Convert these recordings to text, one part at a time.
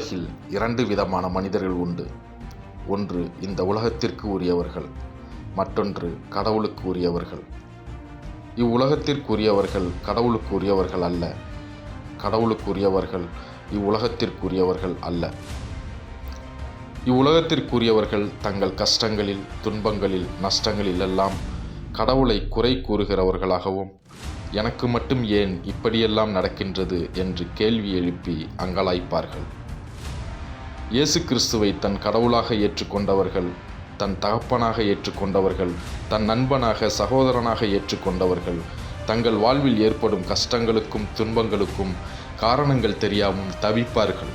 உலகில் இரண்டு விதமான மனிதர்கள் உண்டு. ஒன்று இந்த உலகத்திற்கு உரியவர்கள் மற்றொன்று கடவுளுக்கு உரியவர்கள். இவ்வுலகத்திற்குரியவர்கள் கடவுளுக்குரியவர்கள் கடவுளுக்கு உரியவர்கள் அல்ல. கடவுளுக்குரியவர்கள் இவ்வுலகத்திற்குரியவர்கள் அல்ல. இவ்வுலகத்திற்குரியவர்கள் தங்கள் கஷ்டங்களில் துன்பங்களில் நஷ்டங்களில் எல்லாம் கடவுளை குறை கூறுகிறவர்களாகவும் எனக்கு மட்டும் ஏன் இப்படியெல்லாம் நடக்கின்றது? என்று கேள்வி எழுப்பி அங்கலாய்ப்பார்கள். இயேசு கிறிஸ்துவை தன் கடவுளாக ஏற்றுக்கொண்டவர்கள் தன் தகப்பனாக ஏற்றுக்கொண்டவர்கள் தன் நண்பனாக சகோதரனாக ஏற்றுக்கொண்டவர்கள் தங்கள் வாழ்வில் ஏற்படும் கஷ்டங்களுக்கும் துன்பங்களுக்கும் காரணங்கள் தெரியாமல் தவிப்பார்கள்.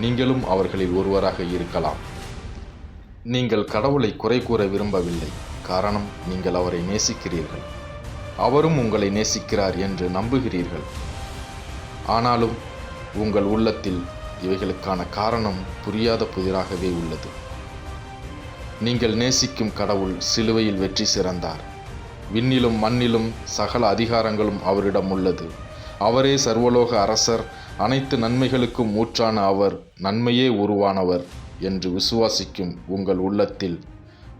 நீங்களும் அவர்களில் ஒருவராக இருக்கலாம். நீங்கள் கடவுளை குறை கூற விரும்பவில்லை. காரணம் நீங்கள் அவரை நேசிக்கிறீர்கள். அவரும் உங்களை நேசிக்கிறார் என்று நம்புகிறீர்கள். ஆனாலும் உங்கள் உள்ளத்தில் இவைகளுக்கான காரணம் புரியாத புதிராகவே உள்ளது. நீங்கள் நேசிக்கும் கடவுள் சிலுவையில் வெற்றி சிறந்தார். விண்ணிலும் மண்ணிலும் சகல அதிகாரங்களும் அவரிடம் உள்ளது. அவரே சர்வலோக அரசர் அனைத்து நன்மைகளுக்கும் ஊற்றான அவர் நன்மையே உருவானவர் என்று விசுவாசிக்கும் உங்கள் உள்ளத்தில்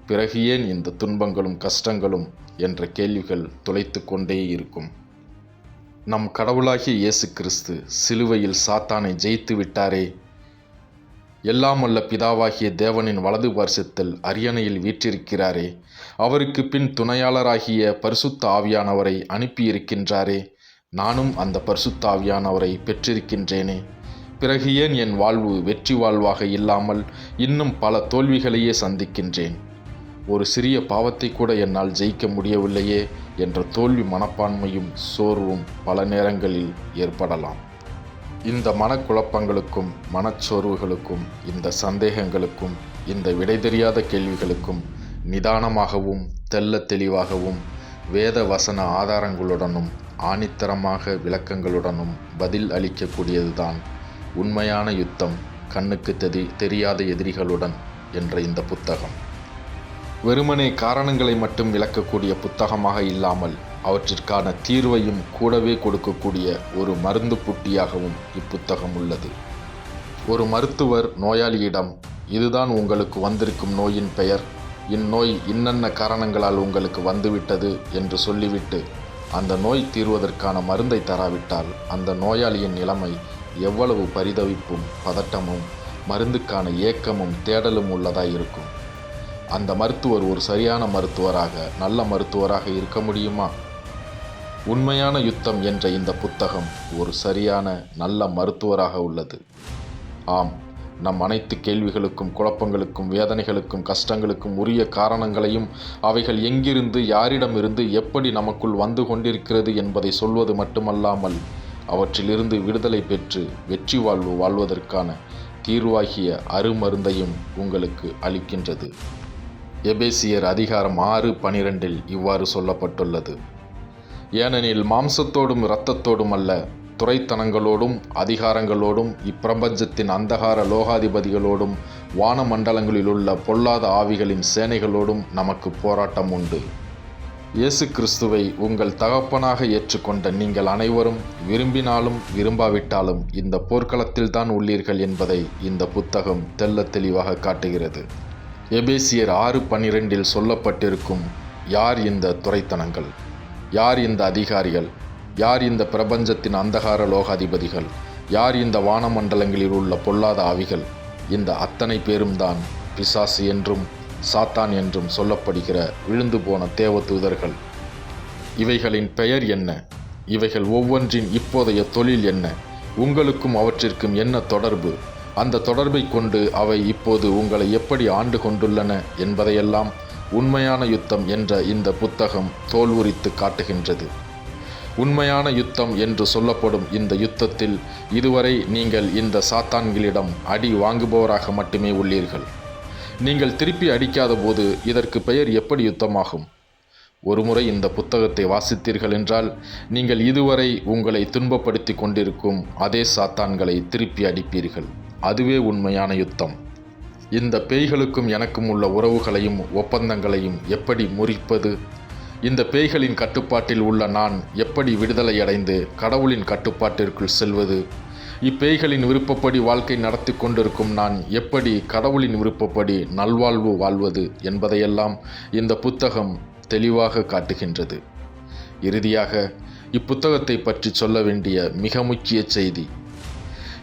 பிறகு ஏன் இந்த துன்பங்களும் கஷ்டங்களும் என்ற கேள்விகள் துளைத்து கொண்டே இருக்கும்? நம் கடவுளாகிய இயேசு கிறிஸ்து சிலுவையில் சாத்தானை ஜெயித்து விட்டாரே. எல்லாம் அல்ல பிதாவாகிய தேவனின் வலது பார்சத்தில் அரியணையில் வீற்றிருக்கிறாரே. அவருக்கு பின் துணையாளராகிய பரிசுத்த ஆவியானவரை அனுப்பியிருக்கின்றாரே. நானும் அந்த பரிசுத்த ஆவியானவரை பெற்றிருக்கின்றேனே. பிறகு ஏன் என் வாழ்வு வெற்றி வாழ்வாக இல்லாமல் இன்னும் பல தோல்விகளையே சந்திக்கின்றேன்? ஒரு சிறிய பாவத்தை கூட என்னால் ஜெயிக்க முடியவில்லையே என்ற தோல்வி மனப்பான்மையும் சோர்வும் பல நேரங்களில் ஏற்படலாம். இந்த மனக்குழப்பங்களுக்கும் மனச்சோர்வுகளுக்கும் இந்த சந்தேகங்களுக்கும் இந்த விடை தெரியாத கேள்விகளுக்கும் நிதானமாகவும் தெல்ல தெளிவாகவும் வேத வசன ஆதாரங்களுடனும் ஆணித்தரமாக விளக்கங்களுடனும் பதில் அளிக்கக்கூடியதுதான் உண்மையான யுத்தம் கண்ணுக்கு தெரி தெரியாத எதிரிகளுடன் என்ற இந்த புத்தகம். வெறுமனே காரணங்களை மட்டும் விளக்கக்கூடிய புத்தகமாக இல்லாமல் அவற்றிற்கான தீர்வையும் கூடவே கொடுக்கக்கூடிய ஒரு மருந்து புட்டியாகவும் இப்புத்தகம் உள்ளது. ஒரு மருத்துவர் நோயாளியிடம் இதுதான் உங்களுக்கு வந்திருக்கும் நோயின் பெயர். இந்நோய் இன்னென்ன காரணங்களால் உங்களுக்கு வந்துவிட்டது? என்று சொல்லிவிட்டு அந்த நோய் தீர்வதற்கான மருந்தை தராவிட்டால் அந்த நோயாளியின் நிலைமை எவ்வளவு பரிதவிப்பும் பதட்டமும் மருந்துக்கான ஏக்கமும் தேடலும் உள்ளதாயிருக்கும். இருக்கும் அந்த மருத்துவர் ஒரு சரியான மருத்துவராக நல்ல மருத்துவராக இருக்க முடியுமா? உண்மையான யுத்தம் என்ற இந்த புத்தகம் ஒரு சரியான நல்ல மருத்துவராக உள்ளது. ஆம் நம் அனைத்து கேள்விகளுக்கும் குழப்பங்களுக்கும் வேதனைகளுக்கும் கஷ்டங்களுக்கும் உரிய காரணங்களையும் அவைகள் எங்கிருந்து யாரிடமிருந்து எப்படி நமக்குள் வந்து கொண்டிருக்கிறது என்பதை சொல்வது மட்டுமல்லாமல் அவற்றிலிருந்து விடுதலை பெற்று வெற்றி வாழ்வு வாழ்வதற்கான தீர்வாகிய அருமருந்தையும் உங்களுக்கு அளிக்கின்றது. எபேசியர் அதிகாரம் ஆறு பனிரெண்டில் இவ்வாறு சொல்லப்பட்டுள்ளது. ஏனெனில் மாம்சத்தோடும் இரத்தத்தோடும் அல்ல துறைத்தனங்களோடும் அதிகாரங்களோடும் இப்பிரபஞ்சத்தின் அந்தகார லோகாதிபதிகளோடும் வானமண்டலங்களிலுள்ள பொல்லாத ஆவிகளின் சேனைகளோடும் நமக்கு போராட்டம் உண்டு. இயேசு கிறிஸ்துவை உங்கள் தகப்பனாக ஏற்றுக்கொண்ட நீங்கள் அனைவரும் விரும்பினாலும் விரும்பாவிட்டாலும் இந்த போர்க்களத்தில்தான் உள்ளீர்கள் என்பதை இந்த புத்தகம் தெல்ல தெளிவாக காட்டுகிறது. எபேசியர் ஆறு பன்னிரெண்டில் சொல்லப்பட்டிருக்கும் யார் இந்த துறைத்தனங்கள் யார் இந்த அதிகாரிகள்? யார் இந்த பிரபஞ்சத்தின் அந்தகார லோகாதிபதிகள்? யார் இந்த வானமண்டலங்களில் உள்ள பொல்லாத ஆவிகள்? இந்த அத்தனை பேரும் தான் பிசாசு என்றும் சாத்தான் என்றும் சொல்லப்படுகிற விழுந்து போன தேவ தூதர்கள் இவைகளின் பெயர் என்ன? இவைகள் ஒவ்வொன்றின் இப்போதைய தொழில் என்ன? உங்களுக்கும் அவற்றிற்கும் என்ன தொடர்பு? அந்த தொடர்பை கொண்டு அவை இப்போது உங்களை எப்படி ஆண்டு கொண்டுள்ளன என்பதையெல்லாம் உண்மையான யுத்தம் என்ற இந்த புத்தகம் தோல்வுரித்து காட்டுகின்றது. உண்மையான யுத்தம் என்று சொல்லப்படும் இந்த யுத்தத்தில் இதுவரை நீங்கள் இந்த சாத்தான்களிடம் அடி வாங்குபவராக மட்டுமே உள்ளீர்கள். நீங்கள் திருப்பி அடிக்காத போது இதற்கு பெயர் எப்படி யுத்தமாகும்? ஒருமுறை இந்த புத்தகத்தை வாசித்தீர்கள் என்றால் நீங்கள் இதுவரை உங்களை துன்பப்படுத்தி கொண்டிருக்கும் அதே சாத்தான்களை திருப்பி அடிப்பீர்கள். அதுவே உண்மையான யுத்தம். இந்த பேய்களுக்கும் எனக்கும் உள்ள உறவுகளையும் ஒப்பந்தங்களையும் எப்படி முறிப்பது? இந்த பேய்களின் கட்டுப்பாட்டில் உள்ள நான் எப்படி விடுதலை அடைந்து கடவுளின் கட்டுப்பாட்டிற்குள் செல்வது? இப்பேய்களின் விருப்பப்படி வாழ்க்கை நடத்தி கொண்டிருக்கும் நான் எப்படி கடவுளின் விருப்பப்படி நல்வாழ்வு வாழ்வது என்பதையெல்லாம் இந்த புத்தகம் தெளிவாக காட்டுகின்றது. இறுதியாக இப்புத்தகத்தை பற்றி சொல்ல வேண்டிய மிக முக்கிய செய்தி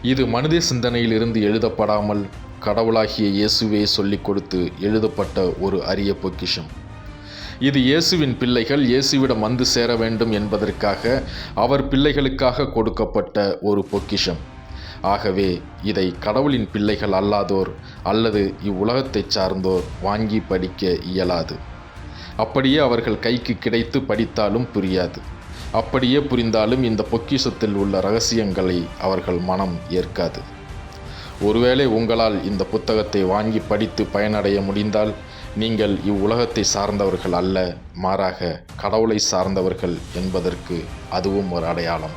இது மனித சிந்தனையிலிருந்து எழுதப்படாமல் கடவுளாகிய இயேசுவே சொல்லிக் கொடுத்து எழுதப்பட்ட ஒரு அரிய பொக்கிஷம். இது இயேசுவின் பிள்ளைகள் இயேசுவிடம் வந்து சேர வேண்டும் என்பதற்காக அவர் பிள்ளைகளுக்காக கொடுக்கப்பட்ட ஒரு பொக்கிஷம். ஆகவே இதை கடவுளின் பிள்ளைகள் அல்லாதோர் அல்லது இவ்வுலகத்தைச் சார்ந்தோர் வாங்கி படிக்க இயலாது. அப்படியே அவர்கள் கைக்கு கிடைத்து படித்தாலும் புரியாது. அப்படியே புரிந்தாலும் இந்த பொக்கிஷத்தில் உள்ள ரகசியங்களை அவர்கள் மனம் ஏற்காது. ஒருவேளை உங்களால் இந்த புத்தகத்தை வாங்கி படித்து பயனடைய முடிந்தால் நீங்கள் இவ்வுலகத்தை சார்ந்தவர்கள் அல்ல மாறாக கடவுளை சார்ந்தவர்கள் என்பதற்கு அதுவும் ஒரு அடையாளம்.